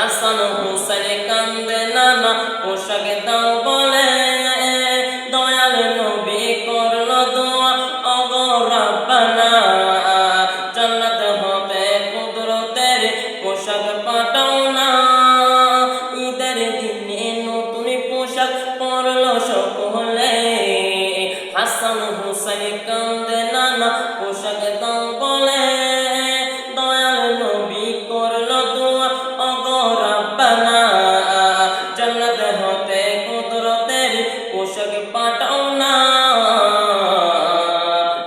হাসান হুসেন কান্দে নানা পোশাকে দাও বলে দয়াল নবী করল দোয়া অগরাবানা জান্নাত হবে কুদরতের পোশাক পাটাও না। পাঠাও না।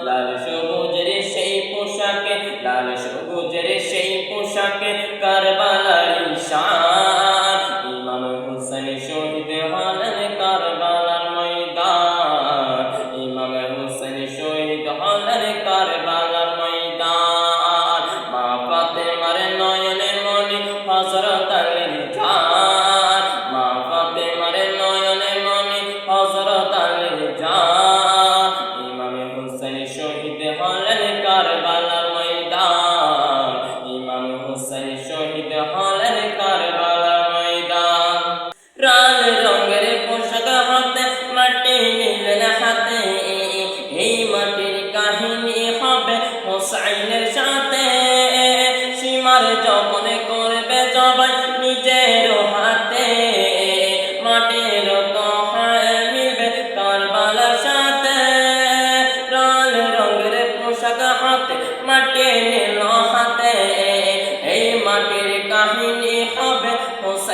লাল সবুজের সেই পোশাকে, লাল সবুজের সেই পোশাকে কারবালার ইশান ইমাম হোসেন শহীদ হলেন কারবালার ময়দান। ইমাম হোসেন শহীদ হলেন কারবালার ময়দান। মা পাতে মারে নয়নে মনি হজরত দান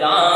যা